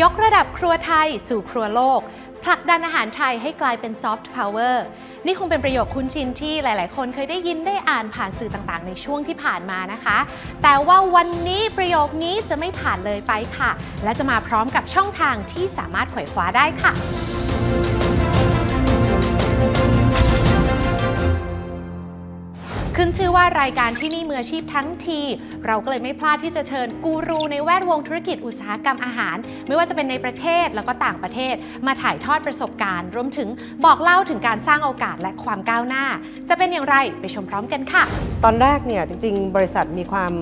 ยกระดับครัวไทยสู่ครัวโลก ผลักดันอาหารไทยให้กลายเป็นซอฟต์พาวเวอร์นี่คงเป็นประโยคคุ้นชินที่หลาย ๆ คนเคยได้ยินได้อ่านผ่านสื่อต่าง ๆ ในช่วงที่ผ่านมานะคะ แต่ว่าวันนี้ประโยคนี้จะไม่ผ่านเลยไปค่ะ และจะมาพร้อมกับช่องทางที่สามารถขว่คว้าได้ค่ะ ขึ้นชื่อว่ารายการที่นี่มืออาชีพทั้งที เราก็เลยไม่พลาดที่จะเชิญกูรูในแวดวงธุรกิจอุตสาหกรรมอาหาร ไม่ว่าจะเป็นในประเทศแล้วก็ต่างประเทศ มาถ่ายทอดประสบการณ์ รวมถึงบอกเล่าถึงการสร้างโอกาสและความก้าวหน้า จะเป็นอย่างไรไปชมพร้อมกันค่ะ ตอนแรกเนี่ยจริง ๆ บริษัทมีความ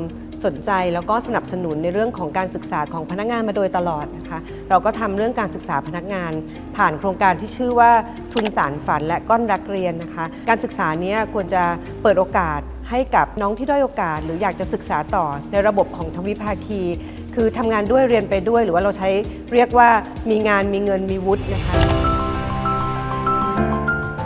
สนใจแล้วก็สนับสนุนในเรื่องของการศึกษาของพนักงานมาโดยตลอดนะคะเราก็ทำเรื่องการศึกษาพนักงาน ผ่านโครงการที่ชื่อว่าทุนสารฝันและก้อนรักเรียนนะคะ การศึกษาเนี้ควรจะเปิดโอกาสให้กับน้องที่ด้อยโอกาส หรืออยากจะศึกษาต่อในระบบของทวิภาคี คือทำงานด้วยเรียนไปด้วย หรือว่าเราใช้เรียกว่ามีงานมีเงินมีวุฒินะคะ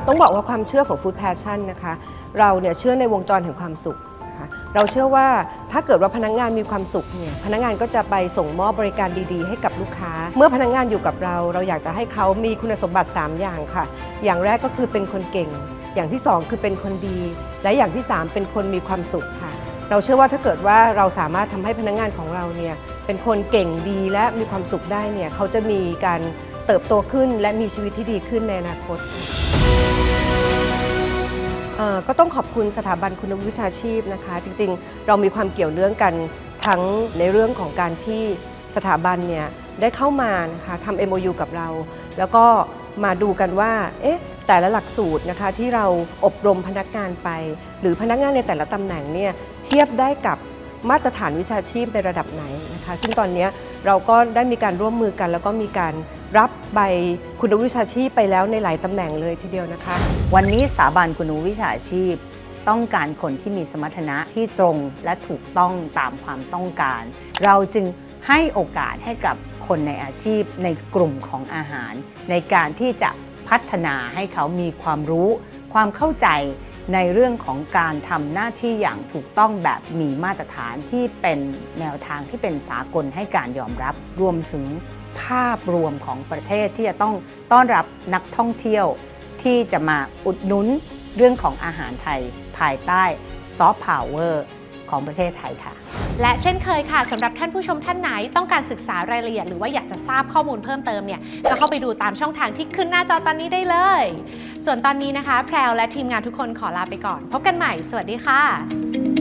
ต้องบอกว่าความเชื่อของ Food Passion นะคะ เราเนี่ยเชื่อในวงจรแห่งความสุข นะคะเราเชื่อว่าถ้าเกิดว่าพนักงานมีความสุขเนี่ยพนักงานก็จะไปส่งมอบบริการดีๆ ให้กับลูกค้า เมื่อพนักงานอยู่กับเรา เราอยากจะให้เขามีคุณสมบัติ 3 อย่างค่ะ อย่างแรกก็คือเป็นคนเก่ง อย่างที่ 2 คือเป็นคนดี และอย่างที่ 3 เป็นคนมีความสุขค่ะ เราเชื่อว่าถ้าเกิดว่าเราสามารถทำให้พนักงานของเราเนี่ยเป็นคนเก่งดีและมีความสุขได้เนี่ยเขาจะมีการเติบโตขึ้นและมีชีวิตที่ดีขึ้นในอนาคต ก็ต้องขอบคุณสถาบันคุณวิชาชีพนะคะ จริงๆ เรามีความเกี่ยวเนื่องกันทั้งในเรื่องของการที่สถาบันเนี่ยได้เข้ามานะคะทำ MOU กับเรา แล้วก็มาดูกันว่าเอ๊ะแต่ละหลักสูตรนะคะที่เราอบรมพนักงานไป หรือพนักงานในแต่ละตำแหน่งเนี่ยเทียบได้กับมาตรฐานวิชาชีพในระดับไหนนะคะ ซึ่งตอนนี้เราก็ได้มีการร่วมมือกัน แล้วก็มีการ รับใบคุณวิชาชีพไปแล้วในหลายตำแหน่งเลยทีเดียวนะคะ วันนี้สถาบันคุณวิชาชีพ ต้องการคนที่มีสมรรถนะที่ตรงและถูกต้องตามความต้องการ เราจึงให้โอกาสให้กับคนในอาชีพในกลุ่มของอาหาร ในการที่จะพัฒนาให้เขามีความรู้ ความเข้าใจในเรื่องของการทำหน้าที่อย่างถูกต้องแบบมีมาตรฐานที่เป็นแนวทางที่เป็นสากลให้การยอมรับรวมถึง ภาพรวมของประเทศที่จะต้องต้อนรับนักท่องเที่ยวที่จะมาอุดหนุนเรื่องของอาหารไทยภายใต้ซอฟต์พาวเวอร์ของประเทศไทยค่ะ และเช่นเคยค่ะสำหรับท่านผู้ชมท่านไหนต้องการศึกษารายละเอียดหรือว่าอยากจะทราบข้อมูลเพิ่มเติมเนี่ยก็เข้าไปดูตามช่องทางที่ขึ้นหน้าจอตอนนี้ได้เลย ส่วนตอนนี้นะคะ แพรวและทีมงานทุกคนขอลาไปก่อน พบกันใหม่ สวัสดีค่ะ